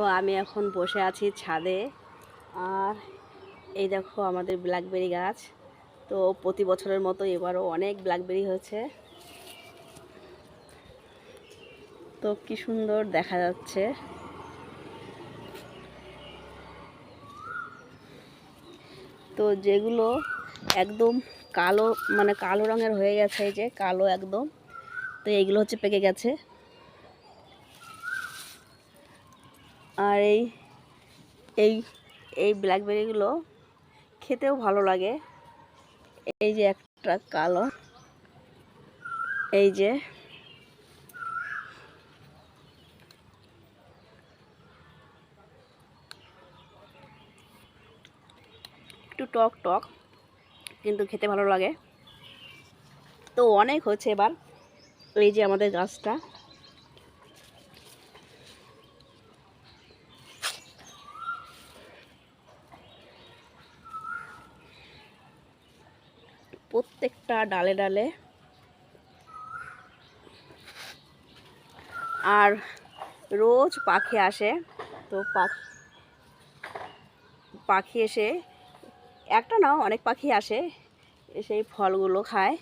তো আমি এখন বসে আছি ছাদে। আর এই দেখো আমাদের ব্ল্যাকবেরি গাছ। তো প্রতি বছরের মতো এবারও অনেক ব্ল্যাকবেরি হয়েছে। তো কি সুন্দর দেখা যাচ্ছে। তো যেগুলো একদম কালো মানে কালো রঙের হয়ে গেছে, এই যে কালো একদম, তো এইগুলো হচ্ছে পেকে গেছে। আর এই এই এই ব্ল্যাকবেরিগুলো খেতেও ভালো লাগে। এই যে একটা কালো, এই যে। একটু টক টক, কিন্তু খেতে ভালো লাগে। তো অনেক হচ্ছে এবার। এই যে আমাদের গাছটা। প্রত্যেকটা ডালে ডালে। আর রোজ পাখি আসে, তো পাখি পাখি এসে, একটা না অনেক পাখি আসে, এসে এই ফলগুলো খায়।